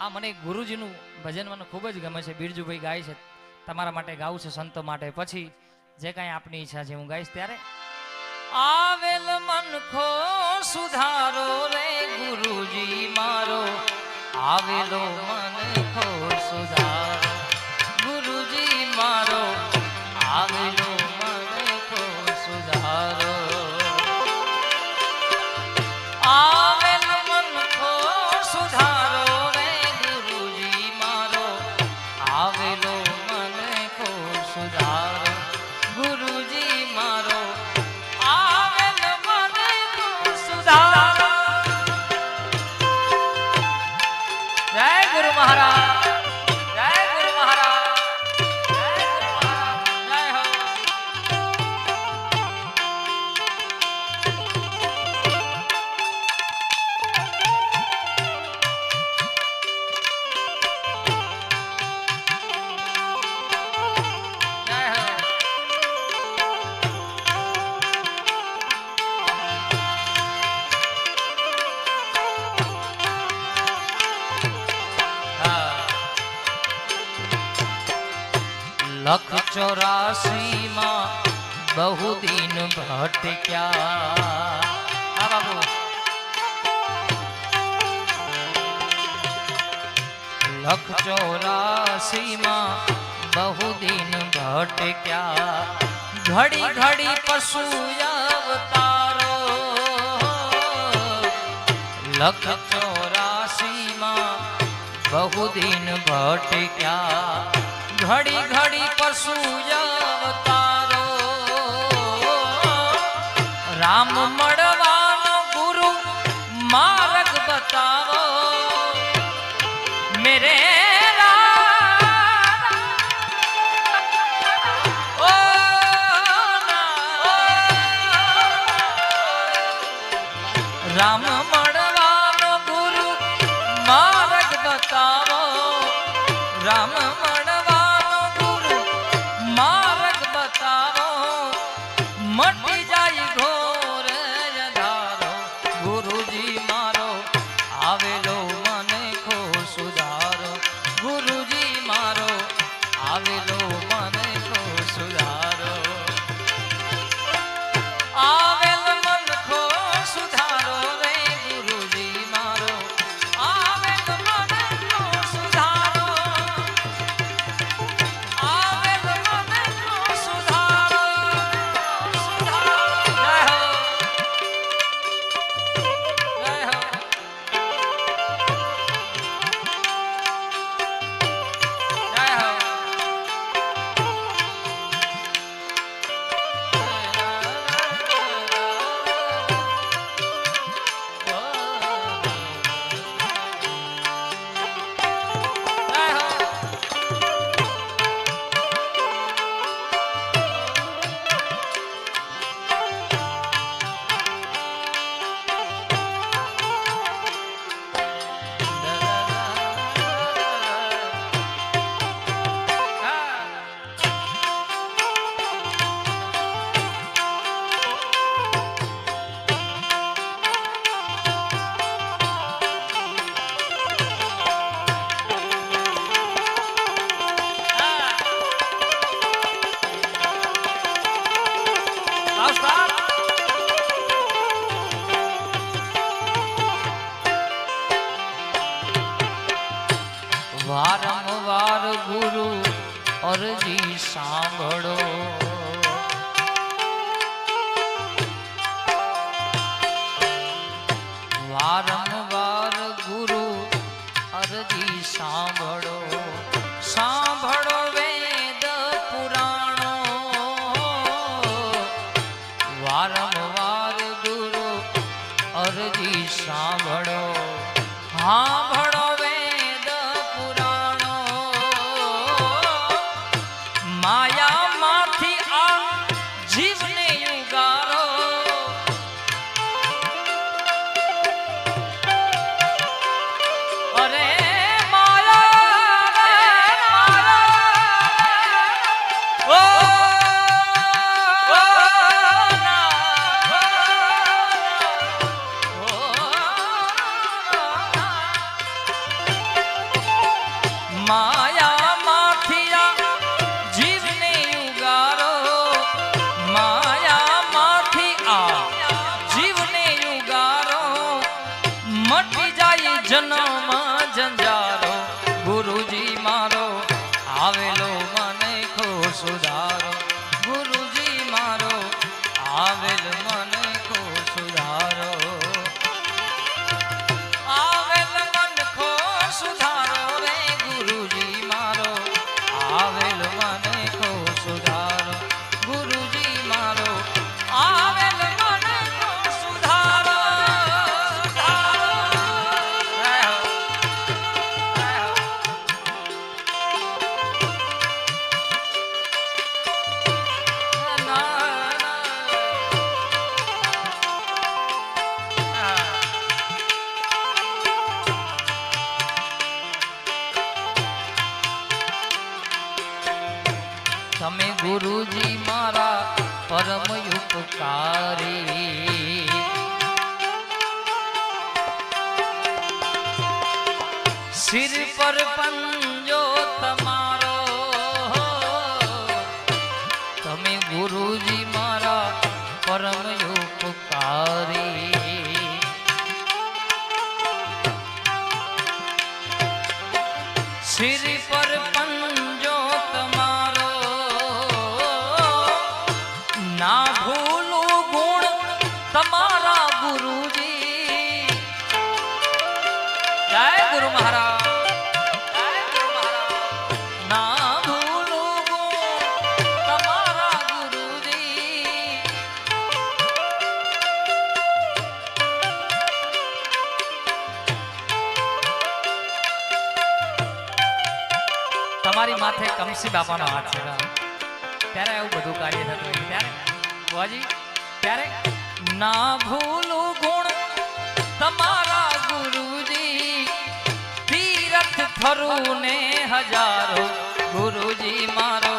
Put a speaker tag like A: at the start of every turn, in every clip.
A: આ મને ગુરુજીનું ભજન મને ખૂબ જ ગમે છે. બિરજુભાઈ ગાય છે. તમારા માટે ગાવું છે સંતો માટે. પછી જે કાંઈ આપની ઈચ્છા છે હું ગાઈશ ત્યારે. આવેલ મનખો સુધારો રે ગુરુજી મારો. આવેલો મનખો સુધારો. લખ ચોરાસી માં બહુ દિન ભટક્યા હા બાબુ લખ ચોરાસી માં બહુ દિન ભટક્યા ઘડી ઘડી પશુ અવતારો લખ ચોરાસી માં બહુ દિન ભટક્યા ઘડી ઘડી પશુ અવતારો રામ મળવાનો ગુરુ માર્ગ બતાવો. મેરે રામ મળવાનો ગુરુ માર્ગ બતાવો. રામ આવેલો સાંભળો. વારંવાર ગુરુ અરજી સાંભળો. સાંભળો વેદ પુરાણો. વારંવાર ગુરુ અરજી સાંભળો. સાંભળો તમે ગુરુજી મારા પરમ ઉપકારી સિર પર પંથ તમારી માથે કમસી બાપાનો હાથ છે. ત્યારે એવું બધું કાર્ય થતું હોય ત્યારે? ભુવાજી ત્યારે? ના ભૂલું ગુણ તમારા ગુરુજી. તીરથ ફરું ને હજારો ગુરુજી મારા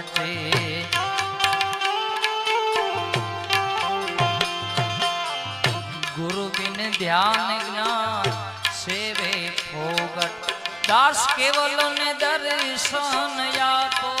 A: માટે ગુરુ બિન ધ્યાન જ્ઞાન સેવે ભોગટ. દાસ કેવલ ને દર્શન આપો